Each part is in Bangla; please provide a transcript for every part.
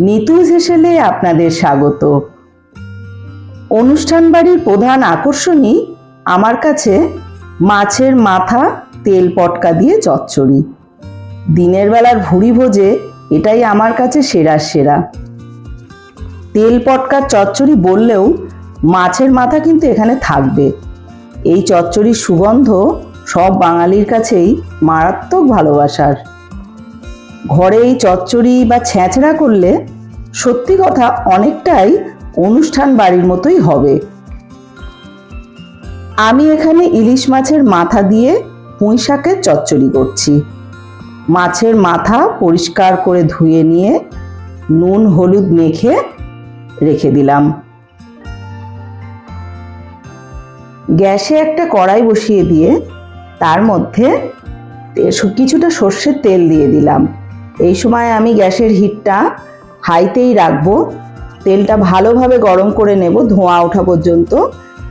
নিতুজ হেসেলে আপনাদের স্বাগত। অনুষ্ঠান বাড়ির প্রধান আকর্ষণই আমার কাছে মাছের মাথা, তেল পটকা দিয়ে চচ্চড়ি। দিনের বেলার ভুড়ি ভোজে এটাই আমার কাছে সেরার সেরা। তেল পটকার চচ্চড়ি বললেও মাছের মাথা কিন্তু এখানে থাকবে। এই চচ্চড়ির সুগন্ধ সব বাঙালির কাছেই মারাত্মক ভালোবাসার। ঘরে এই চচ্চড়ি বা ছ্যাঁচড়া করলে সত্যি কথা অনেকটাই অনুষ্ঠান বাড়ির মতোই হবে। আমি এখানে ইলিশ মাছের মাথা দিয়ে পুঁই শাকের চচ্চড়ি করছি। মাছের মাথা পরিষ্কার করে ধুয়ে নিয়ে নুন, হলুদ মেখে রেখে দিলাম। গ্যাসে একটা কড়াই বসিয়ে দিয়ে তার মধ্যে কিছুটা সর্ষের তেল দিয়ে দিলাম। এই সময় আমি গ্যাসের হিটটা হাইতেই রাখব। তেলটা ভালোভাবে গরম করে নেব ধোঁয়া ওঠা পর্যন্ত।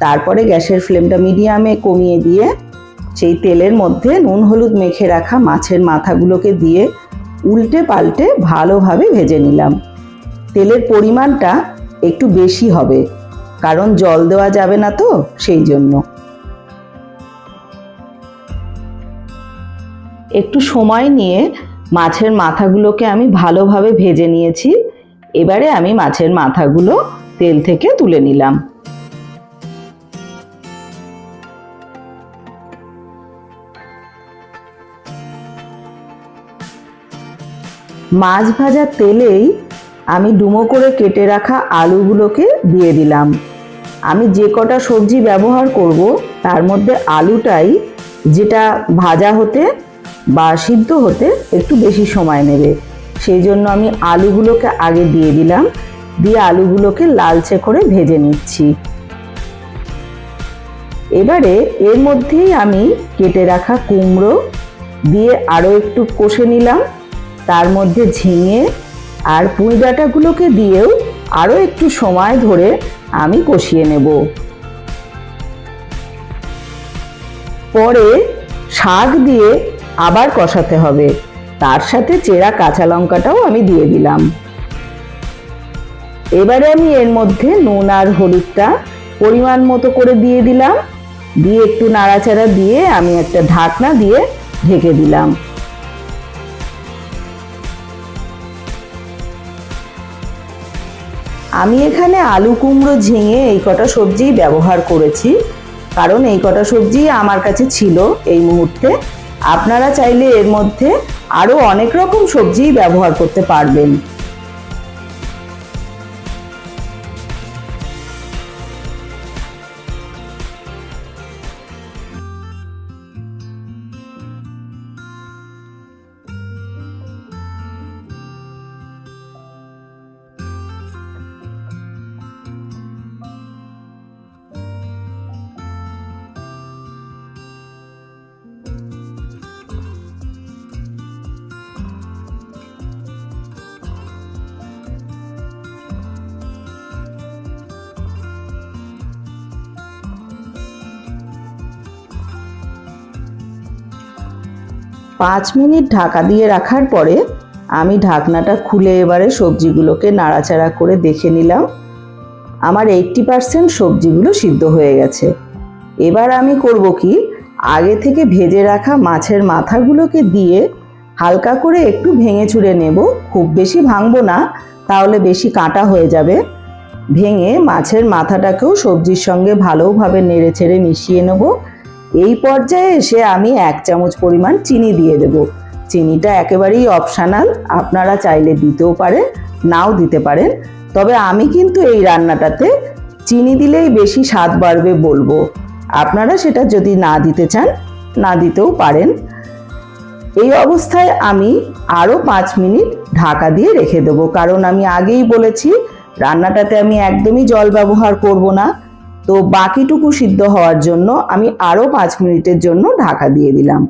তারপরে গ্যাসের ফ্লেমটা মিডিয়ামে কমিয়ে দিয়ে সেই তেলের মধ্যে নুন, হলুদ মেখে রাখা মাছের মাথাগুলোকে দিয়ে উল্টে পাল্টে ভালোভাবে ভেজে নিলাম। তেলের পরিমাণটা একটু বেশি হবে, কারণ জল দেওয়া যাবে না তো সেই জন্য। একটু সময় নিয়ে মাছের মাথাগুলোকে আমি ভালোভাবে ভেজে নিয়েছি। এবারে আমি মাছের মাথাগুলো তেল থেকে তুলে নিলাম। মাছ ভাজার তেলেই আমি ডুমো করে কেটে রাখা আলুগুলোকে দিয়ে দিলাম। আমি যে কটা সবজি ব্যবহার করব, তার মধ্যে আলুটাই যেটা ভাজা হতে বা সিদ্ধ হতে একটু বেশি সময় নেবে। সেই জন্য আমি আলুগুলোকে আগে দিয়ে দিলাম। দিয়ে আলুগুলোকে লালচে করে ভেজে নিচ্ছি। এবারে এর মধ্যেই আমি কেটে রাখা কুমড়ো দিয়ে আরও একটু কষে নিলাম। তার মধ্যে ঝিঙে আর পুঁই ডাঁটাগুলোকে দিয়েও আরও একটু সময় ধরে আমি কষিয়ে নেব। পরে শাক দিয়ে আবার কষাতে হবে। তার সাথে চেরা কাঁচা লঙ্কাটাও আমি দিয়ে দিলাম। এবারে আমি এর মধ্যে নুন আর হলুদটা পরিমাণ মতো করে দিয়ে দিলাম। দিয়ে একটু নাড়াচাড়া দিয়ে আমি একটা ঢাকনা দিয়ে ঢেকে দিলাম। আমি এখানে আলু কুমড়ো ঝিঙে এই কটা সবজিই ব্যবহার করেছি। কারণ এই কটা সবজি আমার কাছে ছিল এই মুহূর্তে। আপনারা চাইলে এর মধ্যে আরও অনেক রকম সবজিই ব্যবহার করতে পারবেন। পাঁচ মিনিট ঢাকা দিয়ে রাখার পরে আমি ঢাকনাটা খুলে এবারে সবজিগুলোকে নাড়াচাড়া করে দেখে নিলাম। আমার এইট্টি পারসেন্ট সবজিগুলো সিদ্ধ হয়ে গেছে। এবার আমি করব কি? আগে থেকে ভেজে রাখা মাছের মাথাগুলোকে দিয়ে হালকা করে একটু ভেঙে চুড়ে নেব। খুব বেশি ভাঙবো না, তাহলে বেশি কাঁটা হয়ে যাবে। ভেঙে মাছের মাথাটাকেও সবজির সঙ্গে ভালোভাবে নেড়ে ছেড়ে মিশিয়ে নেব। এই পর্যায়ে এসে আমি এক চামচ পরিমাণ চিনি দিয়ে দেব। চিনিটা একেবারেই অপশানাল আপনারা চাইলে দিতেও পারেন, নাও দিতে পারেন। তবে আমি কিন্তু এই রান্নাটাতে চিনি দিলেই বেশি স্বাদ বাড়বে বলব। আপনারা সেটা যদি না দিতে চান, না দিতেও পারেন। এই অবস্থায় আমি আরও পাঁচ মিনিট ঢাকা দিয়ে রেখে দেবো। কারণ আমি আগেই বলেছি, রান্নাটাতে আমি একদমই জল ব্যবহার করব না। তো বাকিটুকু সিদ্ধ হওয়ার জন্য আমি আরও পাঁচ মিনিটের জন্য ঢাকা দিয়ে দিলাম।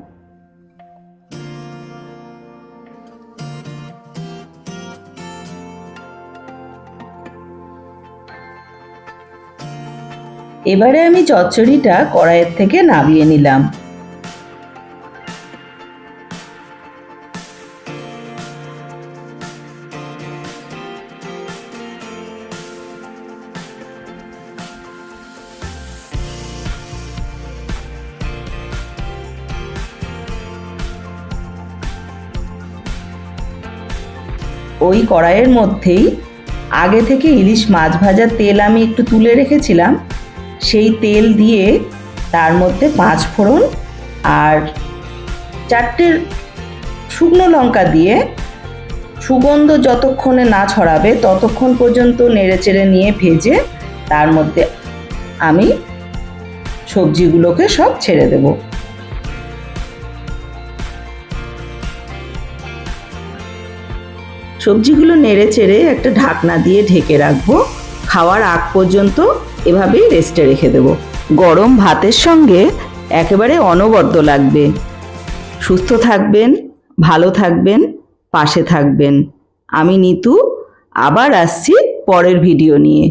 এবারে আমি চচ্চড়িটা কড়াইয়ের থেকে নামিয়ে নিলাম। ওই কড়াইয়ের মধ্যেই আগে থেকে ইলিশ মাছ ভাজার তেল আমি একটু তুলে রেখেছিলাম। সেই তেল দিয়ে তার মধ্যে পাঁচ ফোড়ন আর চারটে শুকনো লঙ্কা দিয়ে সুগন্ধ যতক্ষণে না ছড়াবে ততক্ষণ পর্যন্ত নেড়েচেড়ে নিয়ে ভেজে তার মধ্যে আমি সবজিগুলোকে সব ছেড়ে দেব। সবজিগুলো নেড়ে চেড়ে একটা ঢাকনা দিয়ে ঢেকে রাখব। খাওয়ার আগ পর্যন্ত এভাবেই রেস্টে রেখে দেব। গরম ভাতের সঙ্গে একেবারে অনবদ্য লাগবে। সুস্থ থাকবেন, ভালো থাকবেন, পাশে থাকবেন। আমি নিতু, আবার আসছি পরের ভিডিও নিয়ে।